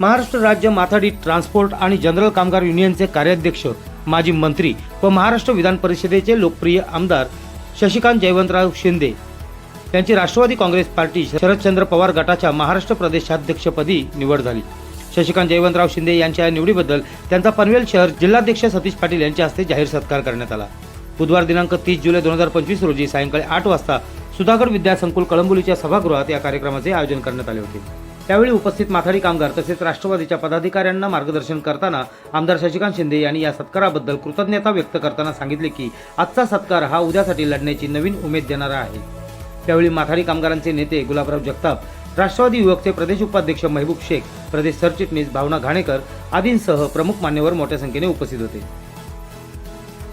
महाराष्ट्र राज्य माथाडी ट्रान्सपोर्ट आणि जनरल कामगार युनियनचे कार्याध्यक्ष माजी मंत्री व महाराष्ट्र विधान परिषदेचे लोकप्रिय आमदार शशिकांत जयवंतराव शिंदे. यांची राष्ट्रवादी काँग्रेस पार्टी शरदचंद्र पवार गटाच्या महाराष्ट्र प्रदेशाध्यक्षपदी निवड झाली. शशिकांत जयवंतराव शिंदे यांच्या या निवडीबद्दल त्यांचा पनवेल शहर जिल्हाध्यक्ष सतीश पाटील यांच्या हस्ते जाहीर सत्कार करण्यात आला. बुधवार दिनांक तीस जुलै दोन हजार पंचवीस रोजी सायंकाळी आठ वाजता सुधागड विद्यासंकुल कळंबोलीच्या सभागृहात या कार्यक्रमाचे आयोजन करण्यात आले होते. त्यावेळी उपस्थित माथाडी कामगार तसेच राष्ट्रवादीच्या पदाधिकाऱ्यांना मार्गदर्शन करताना आमदार शशिकांत शिंदे यांनी या सत्काराबद्दल कृतज्ञता व्यक्त करताना सांगितले की आजचा सत्कार हा उद्यासाठी लढण्याची नवीन उमेद देणारा आहे. त्यावेळी माथाडी कामगारांचे नेते गुलाबराव जगताप राष्ट्रवादी युवकचे प्रदेश उपाध्यक्ष महबूब शेख प्रदेश सरचिटणीस भावना घाणेकर आदींसह प्रमुख मान्यवर मोठ्या संख्येने उपस्थित होते.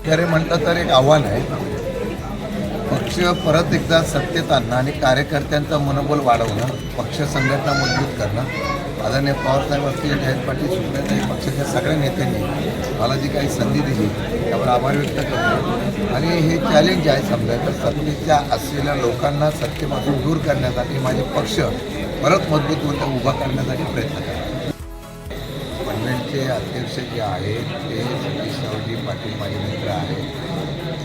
खरे म्हटलं तर एक आव्हान आहे. पक्ष परत एकदा सत्तेत आणणं आणि कार्यकर्त्यांचं मनोबल वाढवणं पक्ष संघटना मजबूत करणं. आदरणीय पवारसाहेब असतील जयंत पाटील सुप्रियाताई पक्षाच्या सगळ्या नेत्यांनी मला जी काही संधी दिली त्यावर आभार व्यक्त करतो. आणि हे चॅलेंज आहे समजा तर सत्तेच्या असलेल्या लोकांना सत्तेपासून दूर करण्यासाठी माझे पक्ष परत मजबूत होता उभा करण्यासाठी प्रयत्न करतो पनवेलचे अध्यक्ष जे आहेत ते सतीशरावजी पाटील माझे मित्र आहेत.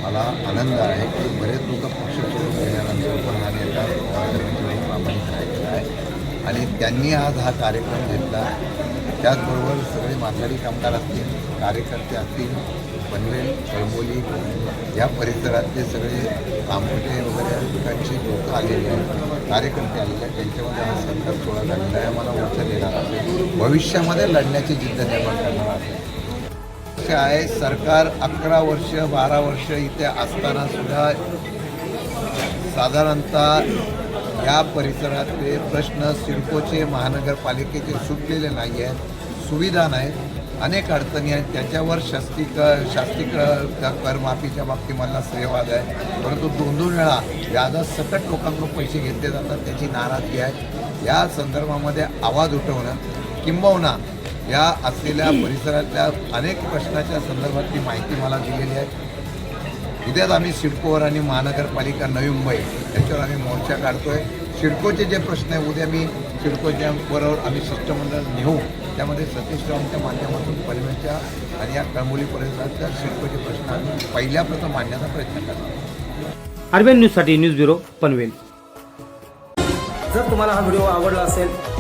मला आनंद आहे की बरेच लोक पक्ष सोडून गेल्यानंतर पण हा नेता पवारसाहेबांची प्रामाणिक राहिलेला आहे. आणि त्यांनी आज हा कार्यक्रम घेतला. त्याचबरोबर सगळे माथाडी कामगार असतील कार्यकर्ते असतील पनवेल कळंबोली या परिसरातले सगळे कामटे वगैरे लोकांची लोक आलेले आहेत कार्यकर्ते आलेले आहेत. त्यांच्यामध्ये हा संकट सोहळा झालेला आहे मला मोर्चा देणार भविष्यामध्ये लढण्याची जिद्द निर्माण करणार आहे. सरकार अकरा वर्ष बारा वर्ष इथे असताना सुद्धा साधारणतः या परिसरातले प्रश्न सिडकोचे महानगरपालिकेचे सुटलेले नाही आहेत सुविधा नाहीत अनेक अडचणी आहेत. त्याच्यावर शास्तिक शास्तिक करमाफीच्या बाबतीमधला श्रेयवाद आहे. परंतु दोन दोन वेळा व्याजात सकट लोकांकडून पैसे घेतले जातात त्याची नाराजगी आहे. या संदर्भामध्ये आवाज उठवणं किंबहुना या असलेल्या परिसरातल्या अनेक प्रश्नाच्या संदर्भातली माहिती मला दिलेली आहे. उद्याच आम्ही सिडकोवर आणि महानगरपालिका नवी मुंबई याच्यावर आम्ही मोर्चा काढतोय. सिडकोचे जे प्रश्न आहे उद्या मी सिडकोच्या बरोबर आम्ही शिष्टमंडळ नेऊ त्यामध्ये सतीश रावांच्या माध्यमातून पनवेलच्या आणि या कळमोली परिसरातल्या सिडकोचे प्रश्न आम्ही पहिल्या प्रथम मांडण्याचा प्रयत्न करतो आरबीएन न्यूजसाठी न्यूज ब्युरो पनवेल. जर तुम्हाला हा व्हिडिओ आवडला असेल